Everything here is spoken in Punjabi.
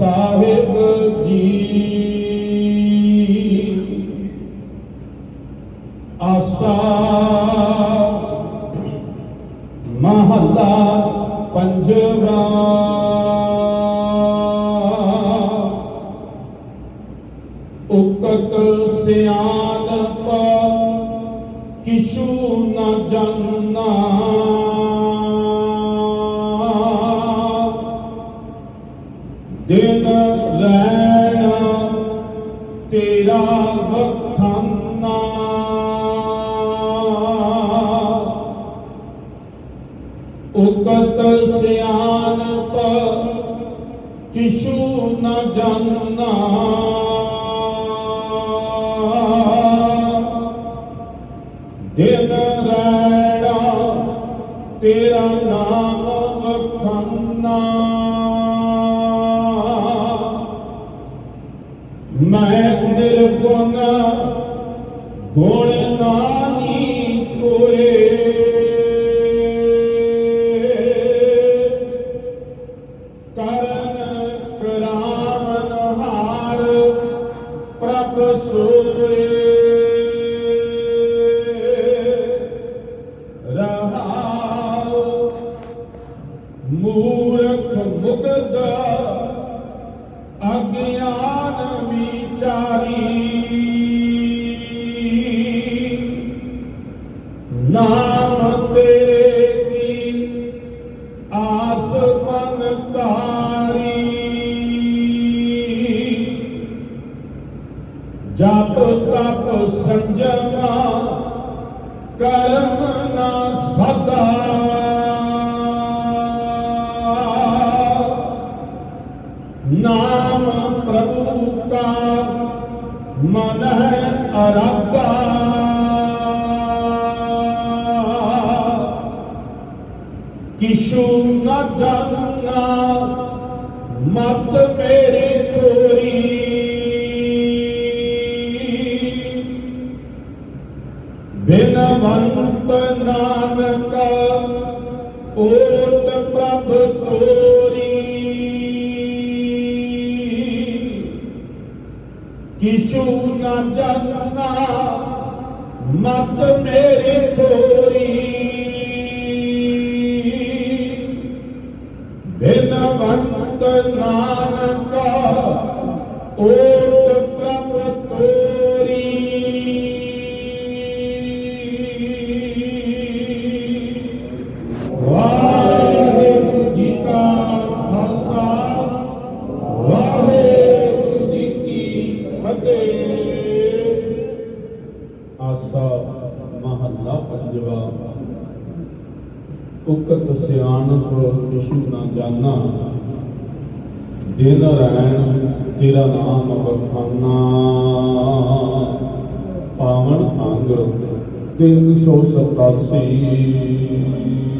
ਸਾਹਿਬ ਜੀ। ਆਸਾ ਮਹੱਲਾ ਪੰਜਵਾ। ਉਕਤ ਸਿਆਣਪ ਕਿਛੂ ਨਾ ਜਾਣਾ ਤੇਰਾ ਵਖਾਨਾ ਉਕਤ ਸਿਆਣਪ ਕਿਛੂ ਨ ਜਾਣਾ ਦਿਨ ਰਹਿਣਾ ਤੇਰਾ ਨਾਮ ਵਖਾਨਾ। ਮੈਂ ਨਿਰਗੁਣ ਗੁਣ ਨਾਹੀ ਕੋਏ। ਕਰਨ ਕਰਾਵਨ ਹਾਰ ਪ੍ਰਭ ਸੋਏ। ਰਹਾਉ ਮੂਰਖ ਮੁਕਦ ਅਗਿਆਨ ਵਿਚਾਰੀ ਨਾਮ ਤੇਰੇ ਕੀ ਆਸ ਮਨ ਧਾਰੀ। ਜਪ ਤਪ ਸੰਜਮਾ ਕਰਮ ਨਾ ਸਦਾ ਨਾਮ ਪ੍ਰਭੂ ਕਾ ਮਨ ਹੈ ਅਰਾਧਾ। ਕਿਛੂ ਨ ਜਾਣਾ ਮਤ ਮੇਰੀ ਤੋਰੀ ਬਿਨਵੰਤ ਨਾਨਕ, ਓਟ ਪ੍ਰਭ ਤੋਰੀ ਕਿਛੂ ਨ ਜਾਣਾ ਮਤ ਮੇਰੀ ਥੋਰੀ ਆਸਾ ਮਹੱਲਾ ਪੰਜਵਾ ਉਕਤ ਸਿਆਣਪ ਕਿਛੂ ਨਾ ਜਾਣਾ ਦਿਨ ਰਹਿਣ ਤੇਰਾ ਨਾਮ ਬਖਾਨਾ ਪਾਵਨ ਅੰਗ 387